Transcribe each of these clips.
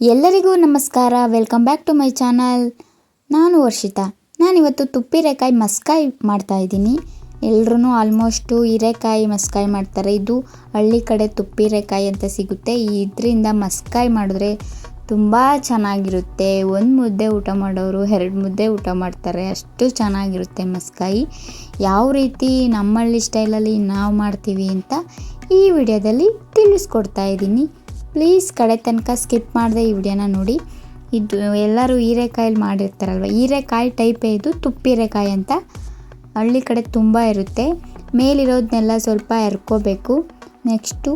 ಎಲ್ಲರಿಗೂ ನಮಸ್ಕಾರ. Welcome back to my channel ನಾನು ವರ್ಷಿತಾ. ನಾನಿವತ್ತು ತುಪ್ಪಿರೆಕಾಯಿ ಮಸ್ಕಾಯಿ ಮಾಡ್ತಾ ಇದ್ದೀನಿ. ಎಲ್ಲರೂ ಆಲ್ಮೋಸ್ಟು ಹೀರೆಕಾಯಿ ಮಸ್ಕಾಯಿ ಮಾಡ್ತಾರೆ. ಇದು ಹಳ್ಳಿ ಕಡೆ ತುಪ್ಪಿರೆಕಾಯಿ ಅಂತ ಸಿಗುತ್ತೆ. ಇದರಿಂದ ಮಸ್ಕಾಯಿ ಮಾಡಿದ್ರೆ ತುಂಬ ಚೆನ್ನಾಗಿರುತ್ತೆ. ಒಂದು ಮುದ್ದೆ ಊಟ ಮಾಡೋರು ಎರಡು ಮುದ್ದೆ ಊಟ ಮಾಡ್ತಾರೆ. ಅಷ್ಟು ಚೆನ್ನಾಗಿರುತ್ತೆ ಮಸ್ಕಾಯಿ. ಯಾವ ರೀತಿ ನಮ್ಮಳ್ಳಿ ಸ್ಟೈಲಲ್ಲಿ ನಾವು ಮಾಡ್ತೀವಿ ಅಂತ ಈ ವಿಡಿಯೋದಲ್ಲಿ ತಿಳಿಸ್ಕೊಡ್ತಾ ಇದ್ದೀನಿ. ಪ್ಲೀಸ್ ಕಡೆ ತನಕ ಸ್ಕಿಪ್ ಮಾಡಿದೆ ಈ ವಿಡಿಯೋನ ನೋಡಿ. ಇದು ಎಲ್ಲರೂ ಹೀರೆಕಾಯಲ್ಲಿ ಮಾಡಿರ್ತಾರಲ್ವ? ಹೀರೆಕಾಯಿ ಟೈಪೇ ಇದು ತುಪ್ಪಿರೆಕಾಯಿ ಅಂತ. ಹಳ್ಳಿ ಕಡೆ ತುಂಬ ಇರುತ್ತೆ. ಮೇಲಿರೋದನ್ನೆಲ್ಲ ಸ್ವಲ್ಪ ಎರ್ಕೋಬೇಕು. ನೆಕ್ಸ್ಟು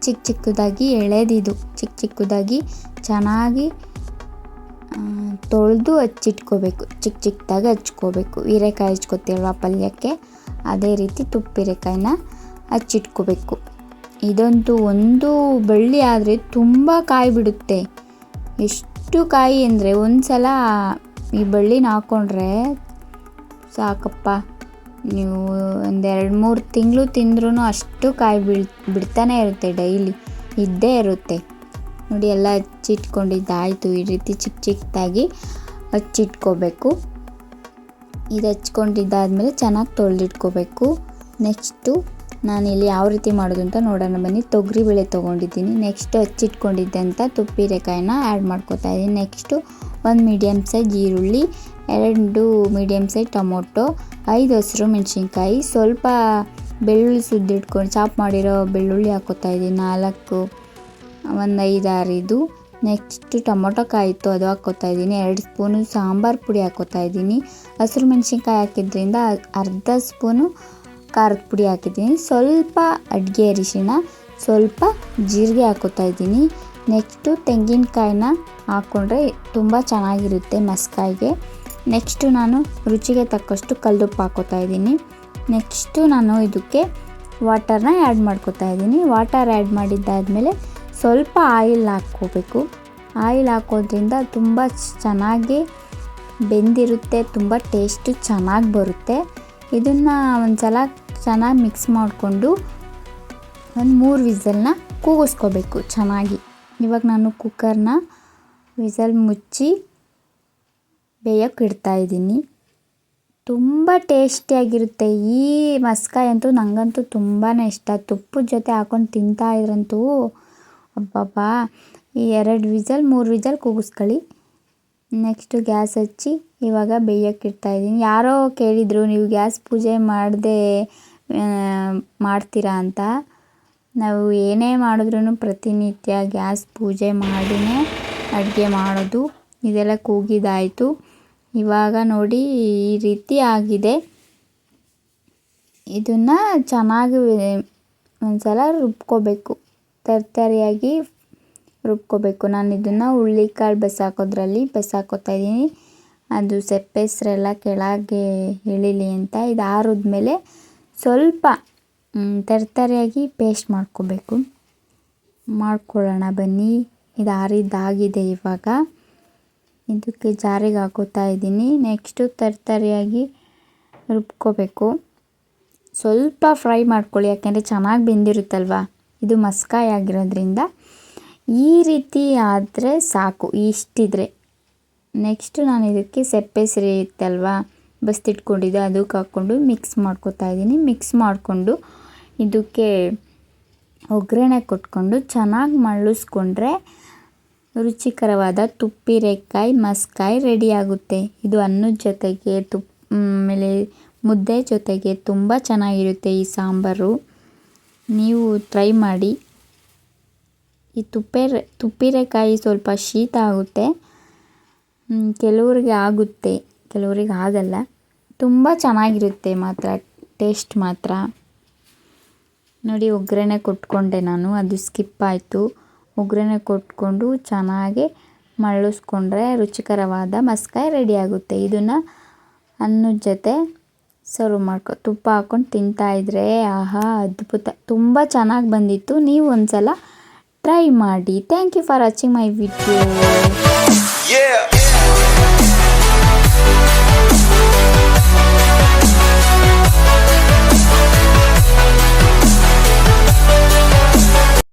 ಚಿಕ್ಕ ಚಿಕ್ಕದಾಗಿ ಎಳೆದಿದು. ಚಿಕ್ಕ ಚಿಕ್ಕದಾಗಿ ಚೆನ್ನಾಗಿ ತೊಳೆದು ಹಚ್ಚಿಟ್ಕೋಬೇಕು. ಚಿಕ್ಕ ಚಿಕ್ಕದಾಗಿ ಹಚ್ಕೋಬೇಕು. ಹೀರೆಕಾಯಿ ಹಚ್ಕೋತೀವಲ್ವ ಪಲ್ಯಕ್ಕೆ? ಅದೇ ರೀತಿ ತುಪ್ಪಿರೆಕಾಯಿನ ಹಚ್ಚಿಟ್ಕೋಬೇಕು. ಇದಂತೂ ಒಂದು ಬಳ್ಳಿ ಆದರೆ ತುಂಬ ಕಾಯಿ ಬಿಡುತ್ತೆ. ಎಷ್ಟು ಕಾಯಿ ಅಂದರೆ ಒಂದು ಸಲ ಈ ಬಳ್ಳಿನ ಹಾಕ್ಕೊಂಡ್ರೆ ಸಾಕಪ್ಪ. ನೀವು ಒಂದೆರಡು ಮೂರು ತಿಂಗಳು ತಿಂದ್ರೂ ಅಷ್ಟು ಕಾಯಿ ಬೀಳ್, ಬಿಡ್ತಾನೆ ಇರುತ್ತೆ ಡೈಲಿ. ಇದ್ದೇ ಇರುತ್ತೆ. ನೋಡಿ ಎಲ್ಲ ಹಚ್ಚಿಟ್ಕೊಂಡಿದ್ದಾಯಿತು. ಈ ರೀತಿ ಚಿಕ್ಕ ಚಿಕ್ಕದಾಗಿ ಹಚ್ಚಿಟ್ಕೋಬೇಕು. ಇದು ಹಚ್ಕೊಂಡಿದ್ದಾದಮೇಲೆ ಚೆನ್ನಾಗಿ ತೊಳೆದಿಟ್ಕೋಬೇಕು. ನೆಕ್ಸ್ಟು ನಾನಿಲ್ಲಿ ಯಾವ ರೀತಿ ಮಾಡೋದು ಅಂತ ನೋಡೋಣ. ಬನ್ನಿ ತೊಗರಿಬೇಳೆ ತೊಗೊಂಡಿದ್ದೀನಿ. ನೆಕ್ಸ್ಟ್ ಹಚ್ಚಿಟ್ಕೊಂಡಿದ್ದಂಥ ತುಪ್ಪಿರೆಕಾಯಿನ ಆ್ಯಡ್ ಮಾಡ್ಕೋತಾ ಇದ್ದೀನಿ. ನೆಕ್ಸ್ಟು ಒಂದು ಮೀಡಿಯಮ್ ಸೈಜ್ ಈರುಳ್ಳಿ, ಎರಡು ಮೀಡಿಯಮ್ ಸೈಜ್ ಟೊಮೊಟೊ, ಐದು ಹಸಿರು ಮೆಣಸಿನ್ಕಾಯಿ, ಸ್ವಲ್ಪ ಬೆಳ್ಳುಳ್ಳಿ ಸುದ್ದಿಟ್ಕೊಂಡು ಚಾಪ್ ಮಾಡಿರೋ ಬೆಳ್ಳುಳ್ಳಿ ಹಾಕೋತಾ ಇದ್ದೀನಿ. ನಾಲ್ಕು, ಒಂದು ಐದು ಆರಿದು ನೆಕ್ಸ್ಟ್ ಟೊಮೊಟೊ ಕಾಯಿ ಇತ್ತು ಅದು ಹಾಕ್ಕೋತಾ ಇದ್ದೀನಿ. ಎರಡು ಸ್ಪೂನು ಸಾಂಬಾರು ಪುಡಿ ಹಾಕ್ಕೋತಾ ಇದ್ದೀನಿ. ಹಸಿರು ಮೆಣಸಿನ್ಕಾಯಿ ಹಾಕಿದ್ರಿಂದ ಅರ್ಧ ಸ್ಪೂನು ಖಾರದ ಪುಡಿ ಹಾಕಿದ್ದೀನಿ. ಸ್ವಲ್ಪ ಅಡುಗೆ ಅರಿಶಿಣ, ಸ್ವಲ್ಪ ಜೀರಿಗೆ ಹಾಕೋತಾ ಇದ್ದೀನಿ. ನೆಕ್ಸ್ಟು ತೆಂಗಿನಕಾಯಿನ ಹಾಕ್ಕೊಂಡ್ರೆ ತುಂಬ ಚೆನ್ನಾಗಿರುತ್ತೆ ಮಸ್ಕಾಯಿಗೆ. ನೆಕ್ಸ್ಟು ನಾನು ರುಚಿಗೆ ತಕ್ಕಷ್ಟು ಕಲ್ಲುಪ್ಪು ಹಾಕೋತಾ ಇದ್ದೀನಿ. ನೆಕ್ಸ್ಟು ನಾನು ಇದಕ್ಕೆ ವಾಟರ್ನ ಆ್ಯಡ್ ಮಾಡ್ಕೋತಾ ಇದ್ದೀನಿ. ವಾಟರ್ ಆ್ಯಡ್ ಮಾಡಿದ್ದಾದಮೇಲೆ ಸ್ವಲ್ಪ ಆಯಿಲ್ ಹಾಕ್ಕೋಬೇಕು. ಆಯಿಲ್ ಹಾಕೋದ್ರಿಂದ ತುಂಬ ಚೆನ್ನಾಗಿ ಬೆಂದಿರುತ್ತೆ, ತುಂಬ ಟೇಸ್ಟು ಚೆನ್ನಾಗಿ ಬರುತ್ತೆ. ಇದನ್ನು ಒಂದು ಸಲ ಚೆನ್ನಾಗಿ ಮಿಕ್ಸ್ ಮಾಡಿಕೊಂಡು ಒಂದು ಮೂರು ವಿಸಲ್ನ ಕೂಗಿಸ್ಕೋಬೇಕು ಚೆನ್ನಾಗಿ. ಇವಾಗ ನಾನು ಕುಕ್ಕರ್ನ ವಿಸಲ್ ಮುಚ್ಚಿ ಬೇಯಕ್ಕೆ ಇಡ್ತಾಯಿದ್ದೀನಿ ತುಂಬ ಟೇಸ್ಟಿಯಾಗಿರುತ್ತೆ ಈ ಮಸ್ಕಾಯಿ ಅಂತೂ ನನಗಂತೂ ತುಂಬಾ ಇಷ್ಟ. ತುಪ್ಪದ ಜೊತೆ ಹಾಕೊಂಡು ತಿಂತಾ ಇದ್ರಂತೂ ಅಬ್ಬಬ್ಬಾ. ಈ ಎರಡು ವಿಸಲ್, ಮೂರು ವಿಸಲ್ ಕೂಗಿಸ್ಕೊಳ್ಳಿ. ನೆಕ್ಸ್ಟು ಗ್ಯಾಸ್ ಹಚ್ಚಿ ಇವಾಗ ಬೇಯೋಕ್ಕಿಡ್ತಾ ಇಡ್ತಾಯಿದ್ದೀನಿ ಯಾರೋ ಕೇಳಿದರು, ನೀವು ಗ್ಯಾಸ್ ಪೂಜೆ ಮಾಡದೆ ಮಾಡ್ತೀರಾ ಅಂತ? ನಾವು ಏನೇ ಮಾಡಿದ್ರೂ ಪ್ರತಿನಿತ್ಯ ಗ್ಯಾಸ್ ಪೂಜೆ ಮಾಡಿನೇ ಅಡುಗೆ ಮಾಡೋದು. ಇದೆಲ್ಲ ಕೂಗಿದಾಯಿತು. ಇವಾಗ ನೋಡಿ ಈ ರೀತಿ ಆಗಿದೆ. ಇದನ್ನು ಚೆನ್ನಾಗಿ ಒಂದು ಸಲ ರುಬ್ಕೋಬೇಕು. ತರ್ತರಿಯಾಗಿ ರುಬ್ಕೋಬೇಕು. ನಾನು ಇದನ್ನು ಹುಳ್ಳಿಕಾಳು ಬೆಸಾಕೋದ್ರಲ್ಲಿ ಬೆಸಾಕೋತಾ ಇದ್ದೀನಿ. ಅದು ಸೆಪ್ಪೆಸ್ರೆಲ್ಲ ಕೆಳಗೆ ಇಳಿಲಿ ಅಂತ ಇದು ಆರಿದ್ಮೇಲೆ ಸ್ವಲ್ಪ ತರ್ತರಿಯಾಗಿ ಪೇಸ್ಟ್ ಮಾಡ್ಕೋಬೇಕು. ಮಾಡ್ಕೊಳ್ಳೋಣ ಬನ್ನಿ. ಇದು ಆರಿದ್ದಾಗಿದೆ ಇವಾಗ. ಇದಕ್ಕೆ ಜಾರಿಗೆ ಹಾಕೋತಾ ಇದ್ದೀನಿ. ನೆಕ್ಸ್ಟು ತರ್ತರಿಯಾಗಿ ರುಬ್ಕೋಬೇಕು. ಸ್ವಲ್ಪ ಫ್ರೈ ಮಾಡ್ಕೊಳ್ಳಿ, ಯಾಕೆಂದರೆ ಚೆನ್ನಾಗಿ ಬೆಂದಿರುತ್ತಲ್ವ? ಇದು ಮಸ್ಕಾಯಿ ಆಗಿರೋದ್ರಿಂದ. ಈ ರೀತಿ ಆದರೆ ಸಾಕು, ಇಷ್ಟಿದ್ರೆ. ನೆಕ್ಸ್ಟು ನಾನು ಇದಕ್ಕೆ ಸೆಪ್ಪೆ ಸಿರಿ ಇತ್ತಲ್ವ ಬಸ್ತಿಟ್ಕೊಂಡಿದ್ದೆ ಅದಕ್ಕೆ ಹಾಕ್ಕೊಂಡು ಮಿಕ್ಸ್ ಮಾಡ್ಕೊತಾ ಇದ್ದೀನಿ. ಮಿಕ್ಸ್ ಮಾಡಿಕೊಂಡು ಇದಕ್ಕೆ ಒಗ್ಗರಣೆ ಕೊಟ್ಕೊಂಡು ಚೆನ್ನಾಗಿ ಮಳ್ಳಿಸ್ಕೊಂಡ್ರೆ ರುಚಿಕರವಾದ ತುಪ್ಪಿರೆಕಾಯಿ, ಮಸ್ಕಾಯಿ ರೆಡಿಯಾಗುತ್ತೆ ಇದು ಅನ್ನದ ಜೊತೆಗೆ ತುಪ್ಪ ಆಮೇಲೆ ಮುದ್ದೆ ಜೊತೆಗೆ ತುಂಬ ಚೆನ್ನಾಗಿರುತ್ತೆ ಈ ಸಾಂಬಾರು. ನೀವು ಟ್ರೈ ಮಾಡಿ. ಈ ತುಪ್ಪೆ ತುಪ್ಪಿರೆಕಾಯಿ ಸ್ವಲ್ಪ ಶೀತ ಆಗುತ್ತೆ ಕೆಲವ್ರಿಗೆ ಆಗುತ್ತೆ, ಕೆಲವ್ರಿಗೆ ಆಗಲ್ಲ. ತುಂಬ ಚೆನ್ನಾಗಿರುತ್ತೆ ಮಾತ್ರ ಟೇಸ್ಟ್ ಮಾತ್ರ. ನೋಡಿ, ಒಗ್ಗರಣೆ ಕೊಟ್ಕೊಂಡೆ ನಾನು, ಅದು ಸ್ಕಿಪ್ ಆಯಿತು. ಒಗ್ಗರಣೆ ಕೊಟ್ಕೊಂಡು ಚೆನ್ನಾಗಿ ಮರಳಿಸ್ಕೊಂಡ್ರೆ ರುಚಿಕರವಾದ ಮಸ್ಕಾಯಿ ರೆಡಿ ಆಗುತ್ತೆ. ಇದನ್ನು ಅನ್ನದ ಜೊತೆ ಸರ್ವ್ ಮಾಡ್ಕೊ, ತುಪ್ಪ ಹಾಕ್ಕೊಂಡು ತಿಂತಾಯಿದ್ರೆ ಆಹಾ, ಅದ್ಭುತ. ತುಂಬ ಚೆನ್ನಾಗಿ ಬಂದಿತ್ತು. ನೀವು ಒಂದು ಸಲ ಟ್ರೈ ಮಾಡಿ. Thank you for watching my video